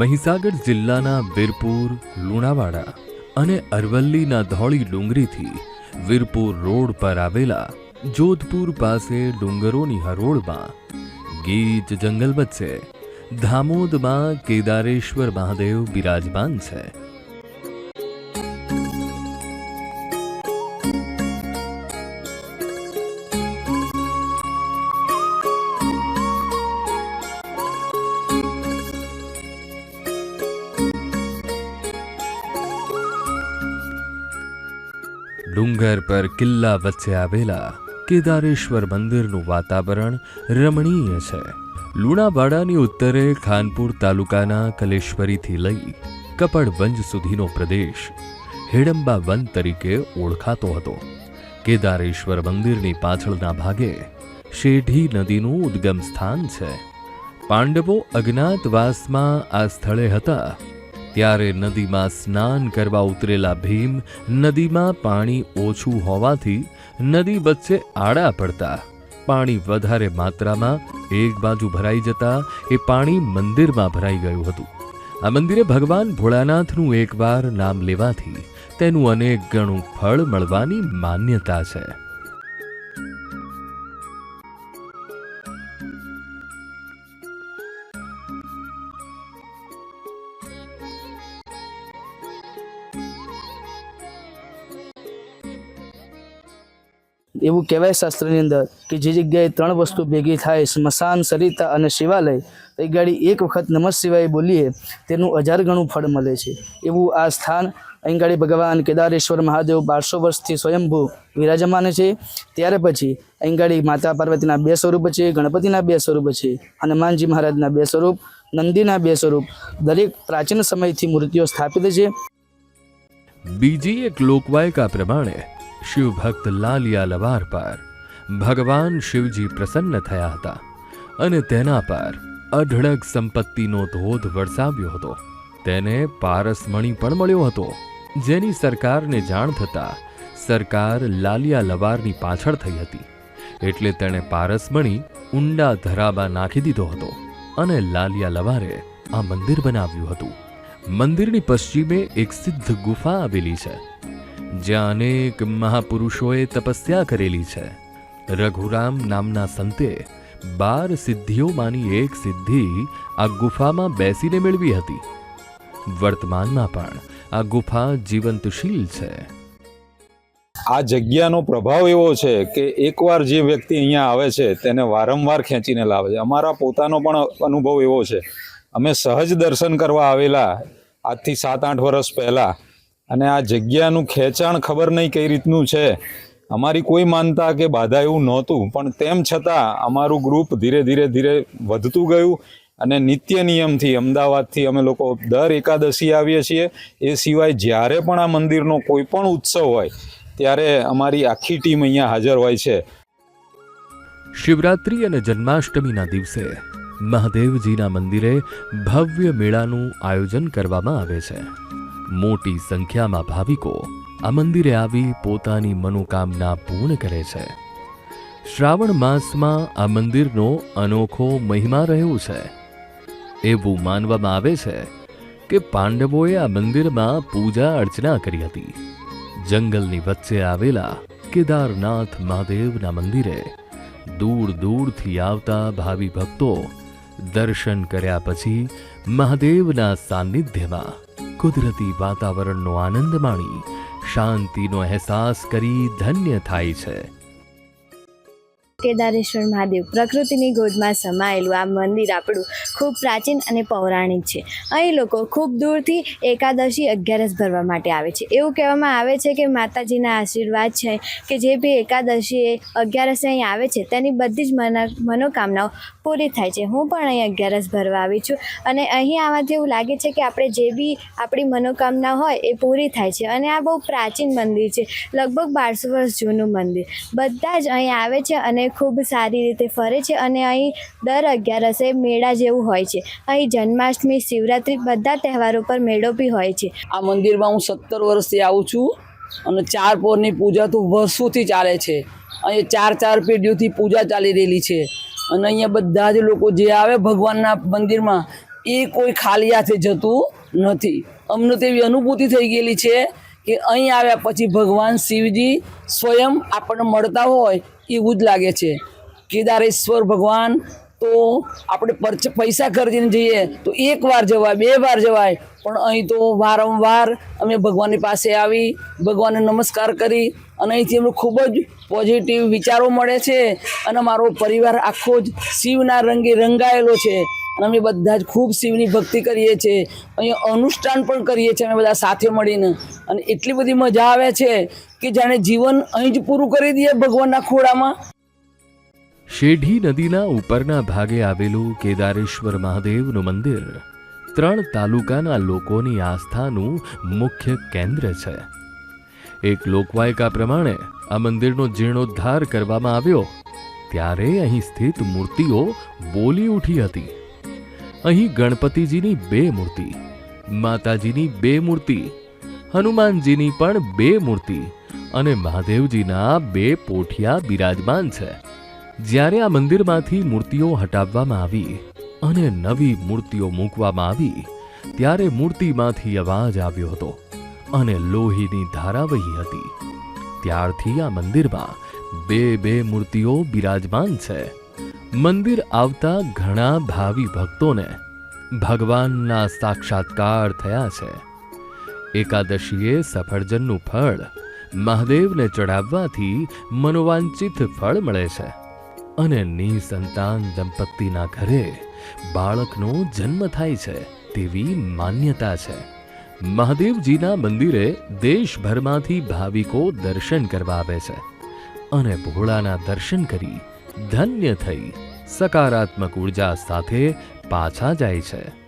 મહીસાગર જિલ્લાના વીરપુર, લુણાવાડા અને અરવલ્લીના ધોળી ડુંગરીથી વીરપુર રોડ પર આવેલા જોધપુર પાસે ડુંગરોની હરોળમાં ગીચ જંગલ વચ્ચે ધામોદમાં કેદારેશ્વર મહાદેવ બિરાજમાન છે. ડુંગર પર કિલ્લા વચ્ચે આવેલા કેદારેશ્વર મંદિરનું વાતાવરણ રમણીય છે. લુણાવાડાની ઉત્તરે ખાનપુર તાલુકાના કલેશ્વરીથી લઈ કપડવંજ સુધીનો પ્રદેશ હેડંબા વન તરીકે ઓળખાતો હતો. કેદારેશ્વર મંદિરની પાછળના ભાગે શેઢી નદીનું ઉદ્ગમ સ્થાન છે. પાંડવો અજ્ઞાતવાસમાં આ સ્થળે હતા. ત્યારે નદીમાં સ્નાન કરવા ઉતરેલા ભીમ નદીમાં પાણી ઓછું હોવાથી નદી વચ્ચે આડા પડતા. પાણી વધારે માત્રામાં એક બાજુ ભરાઈ જતા એ પાણી મંદિરમાં ભરાઈ ગયું હતું. આ મંદિરે ભગવાન ભોળાનાથનું એકવાર નામ લેવાથી તેનું અનેક ગણું ફળ મળવાની માન્યતા છે. એવું કહેવાય શાસ્ત્રની અંદર કે જે જગ્યાએ ત્રણ વસ્તુ ભેગી થાય, સ્મશાન, સરિતા અને શિવાલય એ ગાડી એક વખત નમઃ શિવાય બોલીએ, તેનું હજાર ગણું ફળ મળે છે. એવું આ સ્થાન અહીં ગાડી ભગવાન કેદારેશ્વર મહાદેવ બારસો વર્ષથી સ્વયંભૂ વિરાજમાન છે. ત્યારે પછી અહીં ગાડી માતા પાર્વતીના બે સ્વરૂપ છે, ગણપતિના બે સ્વરૂપ છે, હનુમાનજી મહારાજના બે સ્વરૂપ, નંદીના બે સ્વરૂપ, દરેક પ્રાચીન સમયથી મૂર્તિઓ સ્થાપિત છે. બીજી એક લોકવાયકા પ્રમાણે શિવભક્ત લાલિયા લવાર પર ભગવાન શિવજી પ્રસન્ન થયા હતા અને તેના પર અઢળક સંપત્તિનો ધોધ વરસાવ્યો હતો. તેને પારસમણી પણ મળ્યો હતો. જેની સરકારને જાણ થતાં સરકાર લાલિયા લવારની પાછળ થઈ હતી. એટલે તેણે પારસમણી ઊંડા ધરાબા નાખી દીધો હતો અને લાલિયા લવારે આ મંદિર બનાવ્યું હતું. મંદિરની પશ્ચિમે એક સિદ્ધ ગુફા આવેલી છે. જ્યાં અનેક મહાપુરુષોએ તપસ્યા કરેલી છે. રઘુરામ નામના સંતે બાર સિદ્ધિઓમાંની એક સિદ્ધિ આ ગુફામાં બેસીને મેળવી હતી. વર્તમાનમાં પણ આ ગુફા જીવંતશીલ છે. આ જગ્યાનો પ્રભાવ એવો છે કે એકવાર જે વ્યક્તિ અહીંયા આવે છે તેને વારંવાર ખેંચીને લાવે છે. અમારા પોતાનો પણ અનુભવ એવો છે. અમે સહજ દર્શન કરવા આવેલા આજથી સાત આઠ વર્ષ પહેલાં અને આ જગ્યાનું ખેંચાણ ખબર નહીં કઈ રીતનું છે. અમારી કોઈ માનતા કે બાધા એવું નહોતું, પણ તેમ છતાં અમારું ગ્રુપ ધીરે ધીરે ધીરે વધતું ગયું અને નિત્ય નિયમથી, અમદાવાદથી અમે લોકો દર એકાદશી આવીએ છીએ. એ સિવાય જ્યારે પણ આ મંદિરનો કોઈ પણ ઉત્સવ હોય, ત્યારે અમારી આખી ટીમ અહીંયા હાજર હોય છે. શિવરાત્રિ અને જન્માષ્ટમીના દિવસે મહાદેવજીના મંદિરે ભવ્ય મેળાનું આયોજન કરવામાં આવે છે. મોટી સંખ્યામાં ભાવિકો આ મંદિરે આવી પોતાની મનોકામના પૂર્ણ કરે છે. શ્રાવણ માસમાં આ મંદિરનો અનોખો મહિમા રહ્યો છે. એવું માનવામાં આવે છે કે પાંડવોએ આ મંદિરમાં પૂજા અર્ચના કરી હતી. જંગલની વચ્ચે આવેલા કેદારનાથ મહાદેવના મંદિરે દૂર દૂરથી આવતા ભાવિ ભક્તો દર્શન કર્યા પછી મહાદેવના સાનિધ્યમાં કુદરતી વાતાવરણનો આનંદ માણી શાંતિનો અહેસાસ કરી ધન્ય થાય છે. કેદારેશ્વર મહાદેવ પ્રકૃતિની ગોદમાં સમાયેલું આ મંદિર આપણું ખૂબ પ્રાચીન અને પૌરાણિક છે. અહીં લોકો ખૂબ દૂરથી એકાદશી અગિયારસ ભરવા માટે આવે છે. એવું કહેવામાં આવે છે કે માતાજીના આશીર્વાદ છે કે જે બી એકાદશીએ અગિયારસે અહીં આવે છે તેની બધી જ મનો મનોકામનાઓ પૂરી થાય છે. હું પણ અહીં અગિયારસ ભરવા આવી છું અને અહીં આવવાથી એવું લાગે છે કે આપણે જે બી આપણી મનોકામના હોય એ પૂરી થાય છે અને આ બહુ પ્રાચીન મંદિર છે. લગભગ બારસો વર્ષ જૂનું મંદિર. બધા જ અહીં આવે છે અને ખૂબ સારી રીતે ફરે છે અને અહીં દર અગિયારસે મેળા જેવું હોય છે. અહીં જન્માષ્ટમી, શિવરાત્રિ બધા તહેવારો પર મેળો બી હોય છે. આ મંદિરમાં હું સત્તર વર્ષથી આવું છું અને ચાર પોરની પૂજા તો વર્ષોથી ચાલે છે. અહીંયા ચાર ચાર પેઢીઓથી પૂજા ચાલી રહેલી છે. અને અહીંયા બધા જ લોકો જે આવે ભગવાનના મંદિરમાં એ કોઈ ખાલી હાથે જતું નથી. અમને તો એવી અનુભૂતિ થઈ ગયેલી છે કે અહીં આવ્યા પછી ભગવાન શિવજી સ્વયં આપણને મળતા હોય એવું જ લાગે છે કેદારેશ્વર ભગવાન તો આપણે પરચ પૈસા ખર્ચીને જઈએ તો એક વાર જવાય, બે વાર જવાય. પણ અહીં તો વારંવાર અમે ભગવાનની પાસે આવી, ભગવાનને નમસ્કાર કરી અને અહીંથી અમને ખૂબ જ પોઝિટિવ વિચારો મળે છે અને મારો પરિવાર આખો જ શિવના રંગે રંગાયેલો છે. અને અમે બધા જ ખૂબ શિવની ભક્તિ કરીએ છીએ. અહીંયા અનુષ્ઠાન પણ કરીએ છીએ અમે બધા સાથે મળીને. અને એટલી બધી મજા આવે છે કે જાણે જીવન અહીં જ પૂરું કરી દઈએ ભગવાનના ખોળામાં. શેઢી નદીના ઉપરના ભાગે આવેલું કેદારેશ્વર મહાદેવનું મંદિર ત્રણ તાલુકાના લોકોની આસ્થાનું મુખ્ય કેન્દ્ર છે. એક લોકવાયકા પ્રમાણે આ મંદિરનો જીર્ણોદ્ધાર કરવામાં આવ્યો. ત્યારે અહીં સ્થિત મૂર્તિઓ બોલી ઉઠી હતી. અહીં ગણપતિજીની બે મૂર્તિ, માતાજીની બે મૂર્તિ, હનુમાનજીની પણ બે મૂર્તિ અને મહાદેવજીના બે પોઠિયા બિરાજમાન છે. જ્યારે આ મંદિરમાંથી મૂર્તિઓ હટાવવામાં આવી અને નવી મૂર્તિઓ મૂકવામાં આવી, ત્યારે મૂર્તિમાંથી અવાજ આવ્યો હતો અને લોહીની ધારા વહી હતી. ત્યારથી આ મંદિરમાં બે બે મૂર્તિઓ બિરાજમાન છે. મંદિર આવતા ઘણા ભાવિ ભક્તોને ભગવાનના સાક્ષાત્કાર થયા છે. એકાદશીએ સફરજનનું ફળ, મહાદેવને ચડાવવાથી મનોવાંચિત ફળ મળે છે અને નિસંતાન દંપતીના ઘરે બાળકનો જન્મ થાય છે તેવી માન્યતા છે. મહાદેવજીના મંદિરે દેશભરમાંથી ભાવિકો દર્શન કરવા આવે છે અને ભોળાના દર્શન કરી ધન્ય થઈ સકારાત્મક ઊર્જા સાથે પાછા જાય છે.